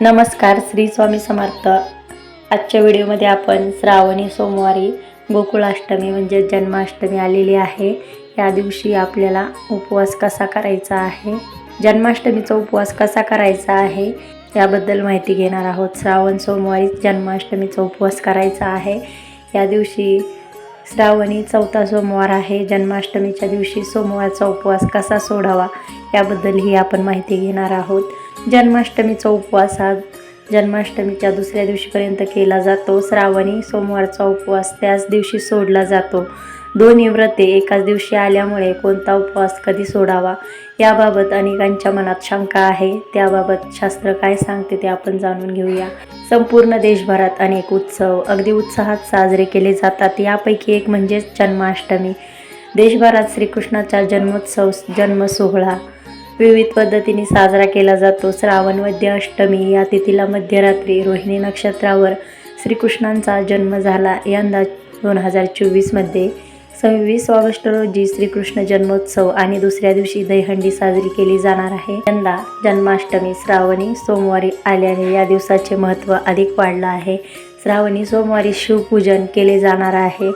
नमस्कार श्री स्वामी समर्थ. आजच्या व्हिडिओमध्ये आपण श्रावणी सोमवारी गोकुळाष्टमी म्हणजे जन्माष्टमी आलेली आहे. या दिवशी आपल्याला उपवास कसा करायचा आहे? जन्माष्टमीचा उपवास कसा करायचा आहे? याबद्दल माहिती घेणार आहोत. श्रावण सोमवारी जन्माष्टमीचा उपवास करायचा आहे. या दिवशी श्रावणी चौथा सोमवार आहे. जन्माष्टमीच्या दिवशी सोमवारचा उपवास कसा सोडावा? याबद्दलही आपण माहिती घेणार आहोत. जन्माष्टमीचा उपवास हा जन्माष्टमीच्या दुसऱ्या दिवशीपर्यंत केला जातो. श्रावणी सोमवारचा उपवास त्याच दिवशी सोडला जातो. दोन्ही व्रते एकाच दिवशी आल्यामुळे कोणता उपवास कधी सोडावा याबाबत अनेकांच्या मनात शंका आहे. त्याबाबत शास्त्र काय सांगते ते आपण जाणून घेऊया. संपूर्ण देशभरात अनेक उत्सव अगदी उत्साहात साजरे केले जातात. यापैकी एक म्हणजेच जन्माष्टमी. देशभरात श्रीकृष्णाचा जन्मोत्सव जन्म सोहळा विविध पद्धतीने साजरा केला जातो. श्रावण वद्य अष्टमी या तिथीला मध्यरात्री रोहिणी नक्षत्रावर श्रीकृष्णांचा जन्म झाला. यंदा दोन हजार चोवीसमध्ये सव्वीस ऑगस्ट रोजी श्रीकृष्ण जन्मोत्सव आणि दुसऱ्या दिवशी दहीहंडी साजरी केली जाणार आहे. यंदा जन्माष्टमी श्रावणी सोमवारी आल्याने या दिवसाचे महत्त्व अधिक वाढलं आहे. श्रावणी सोमवारी शिवपूजन केले जाणार आहे.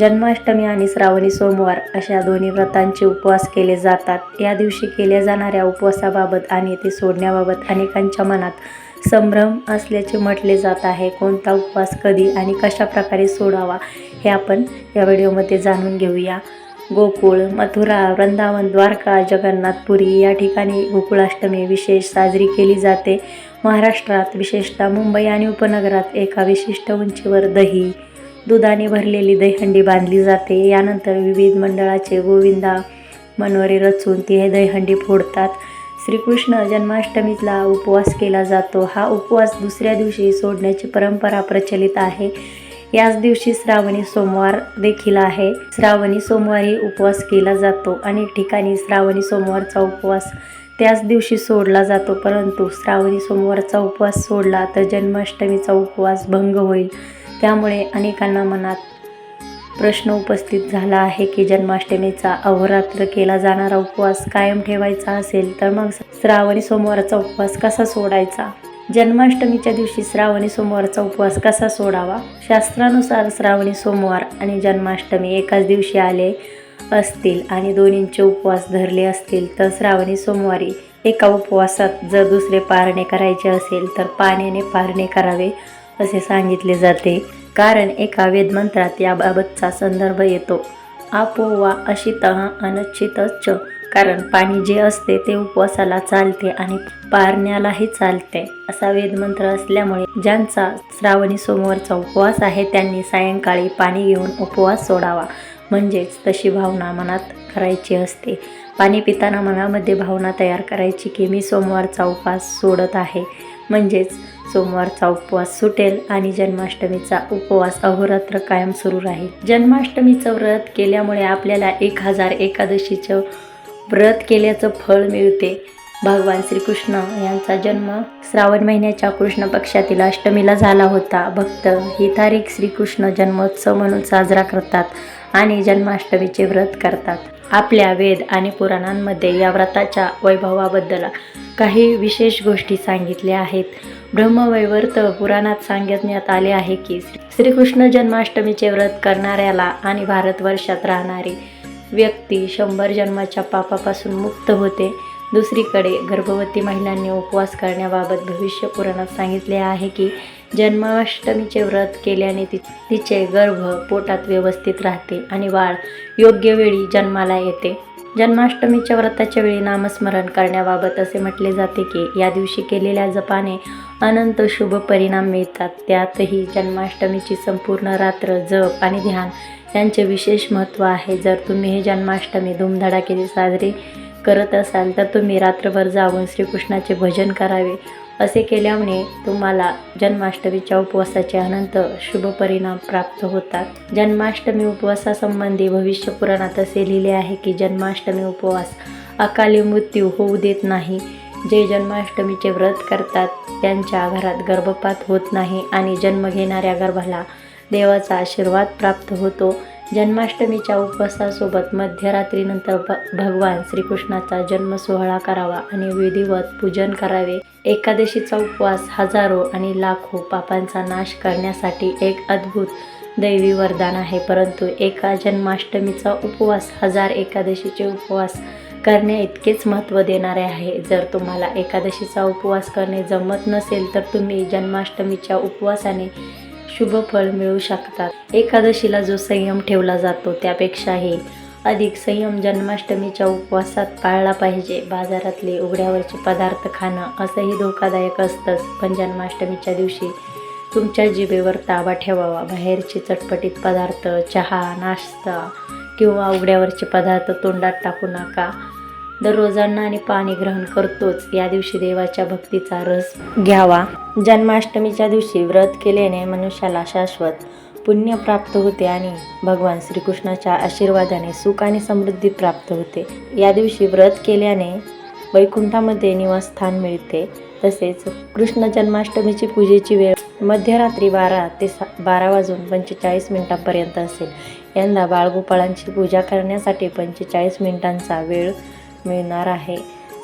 जन्माष्टमी आणि श्रावणी सोमवार अशा दोन्ही व्रतांचे उपवास केले जातात. या दिवशी केल्या जाणाऱ्या उपवासाबाबत आणि ते सोडण्याबाबत अनेकांच्या मनात संभ्रम असल्याचे म्हटले जात आहे. कोणता उपवास कधी आणि कशा प्रकारे सोडावा हे आपण या व्हिडिओमध्ये जाणून घेऊया. गोकुळ मथुरा वृंदावन द्वारका जगन्नाथपुरी या ठिकाणी गोकुळाष्टमी विशेष साजरी केली जाते. महाराष्ट्रात विशेषतः मुंबई आणि उपनगरात एका विशिष्ट उंचीवर दही दुधाने भरलेली दहीहंडी बांधली जाते. यानंतर विविध मंडळाचे गोविंदा मनोरे रचून ती हे दहीहंडी फोडतात. श्रीकृष्ण जन्माष्टमीतला उपवास केला जातो. हा उपवास दुसऱ्या दिवशी सोडण्याची परंपरा प्रचलित आहे. याच दिवशी श्रावणी सोमवार देखील आहे. श्रावणी सोमवारी उपवास केला जातो. अनेक ठिकाणी श्रावणी सोमवारचा उपवास त्याच दिवशी सोडला जातो परंतु श्रावणी सोमवारचा उपवास सोडला तर जन्माष्टमीचा उपवास भंग होईल. त्यामुळे अनेकांना मनात प्रश्न उपस्थित झाला आहे की जन्माष्टमीचा अहोरात्र केला जाणारा उपवास कायम ठेवायचा असेल तर मग श्रावणी सोमवारचा उपवास कसा सोडायचा? जन्माष्टमीच्या दिवशी श्रावणी सोमवारचा उपवास कसा सोडावा? शास्त्रानुसार श्रावणी सोमवार आणि जन्माष्टमी एकाच दिवशी आले. असतील आणि दोन्हींचे उपवास धरले असतील तर श्रावणी सोमवारी एका उपवासात जर दुसरे पारणे करायचे असेल तर पाण्याने पारणे करावे असे सांगितले जाते. कारण एका वेदमंत्रात याबाबतचा संदर्भ येतो. आपो वा अशितः अनच्छितच कारण पाणी जे असते ते उपवासाला चालते आणि पारण्यालाही चालते. असा वेदमंत्र असल्यामुळे ज्यांचा श्रावणी सोमवारचा उपवास आहे त्यांनी सायंकाळी पाणी घेऊन उपवास सोडावा. म्हणजेच तशी भावना मनात करायची असते. पाणी पिताना मनामध्ये भावना तयार करायची की मी सोमवारचा उपवास सोडत आहे. म्हणजेच सोमवारचा उपवास सुटेल आणि जन्माष्टमीचा उपवास अहोरात्र कायम सुरू राहील. जन्माष्टमीचं व्रत केल्यामुळे आपल्याला एक हजार एकादशीचं व्रत केल्याचं फळ मिळते. भगवान श्रीकृष्ण यांचा जन्म श्रावण महिन्याच्या कृष्ण पक्षातील अष्टमीला झाला होता. भक्त ही तारीख श्रीकृष्ण जन्मोत्सव म्हणून साजरा करतात. आणि जन्माष्टमीचे व्रत करतात. आपल्या वेद आणि पुराणांमध्ये या व्रताच्या वैभवाबद्दल काही विशेष गोष्टी सांगितल्या आहेत. ब्रह्मवैवर्त पुराणात सांगण्यात आले आहे की श्रीकृष्ण जन्माष्टमीचे व्रत करणाऱ्याला आणि भारतवर्षात राहणारी व्यक्ती शंभर जन्माच्या पापापासून मुक्त होते. दुसरीकडे गर्भवती महिलांनी उपवास करण्याबाबत भविष्य पुराणात सांगितले आहे की जन्माष्टमीचे व्रत केल्याने ति तिचे गर्भ पोटात व्यवस्थित राहते आणि बाळ योग्य वेळी जन्माला येते. जन्माष्टमीच्या व्रताच्या वेळी नामस्मरण करण्याबाबत असे म्हटले जाते की या दिवशी केलेल्या जपाने अनंत शुभ परिणाम मिळतात. त्यातही जन्माष्टमीची संपूर्ण रात्र जप आणि ध्यान यांचे विशेष महत्त्व आहे. जर तुम्ही हे जन्माष्टमी धूमधडाकेने साजरी करत असाल तर तुम्ही रात्रभर जागून श्रीकृष्णाचे भजन करावे. असे केल्यामुळे तुम्हाला जन्माष्टमीच्या उपवासाचे अनंत शुभ परिणाम प्राप्त होतात. जन्माष्टमी उपवासासंबंधी भविष्य पुराणात असे लिहिले आहे की जन्माष्टमी उपवास अकाली मृत्यू होऊ देत नाही. जे जन्माष्टमीचे व्रत करतात त्यांच्या घरात गर्भपात होत नाही आणि जन्म घेणाऱ्या गर्भाला देवाचा आशीर्वाद प्राप्त होतो. जन्माष्टमीच्या उपवासासोबत मध्यरात्रीनंतर भ भगवान श्रीकृष्णाचा जन्म सोहळा करावा आणि विधिवत पूजन करावे. एकादशीचा उपवास हजारो आणि लाखो पापांचा नाश करण्यासाठी एक अद्भुत दैवी वरदान आहे. परंतु एका जन्माष्टमीचा उपवास हजार एकादशीचे उपवास करणे इतकेच महत्त्व देणारे आहे. जर तुम्हाला एकादशीचा उपवास करणे जमत नसेल तर तुम्ही जन्माष्टमीच्या उपवासाने शुभ फळ मिळू शकतात. एकादशीला जो संयम ठेवला जातो त्यापेक्षाही अधिक संयम जन्माष्टमीच्या उपवासात पाळला पाहिजे. बाजारातले उघड्यावरचे पदार्थ खाणं असंही धोकादायक असतंच. पण जन्माष्टमीच्या दिवशी तुमच्या जिभेवर ताबा ठेवावा. बाहेरचे चटपटीत पदार्थ चहा नाश्ता किंवा उघड्यावरचे पदार्थ तोंडात टाकू नका. दररोज अन्न आणि पाणी ग्रहण करतोच. या दिवशी देवाच्या भक्तीचा रस घ्यावा. जन्माष्टमीच्या दिवशी व्रत केल्याने मनुष्याला शाश्वत पुण्य प्राप्त होते आणि भगवान श्रीकृष्णाच्या आशीर्वादाने सुख आणि समृद्धी प्राप्त होते. या दिवशी व्रत केल्याने वैकुंठामध्ये निवासस्थान मिळते. तसेच कृष्ण जन्माष्टमीची पूजेची वेळ मध्यरात्री बारा ते सा बारा वाजून पंचेचाळीस मिनिटांपर्यंत असेल. यंदा बाळगोपाळांची पूजा करण्यासाठी पंचेचाळीस मिनिटांचा वेळ मिळणार आहे.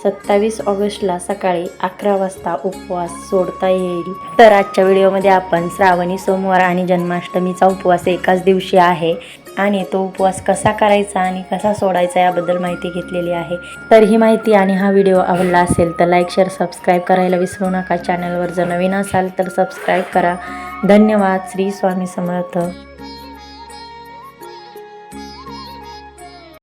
सत्तावीस ऑगस्टला सकाळी अकरा वाजता उपवास सोडता येईल. तर आजच्या व्हिडिओमध्ये आपण श्रावणी सोमवार आणि जन्माष्टमीचा उपवास एकाच दिवशी आहे आणि तो उपवास कसा करायचा आणि कसा सोडायचा याबद्दल माहिती घेतलेली आहे. तर ही माहिती आणि हा व्हिडिओ आवडला असेल तर लाईक शेअर सबस्क्राईब करायला विसरू नका. चॅनलवर जर नवीन असाल तर सबस्क्राईब करा. धन्यवाद. श्री स्वामी समर्थ.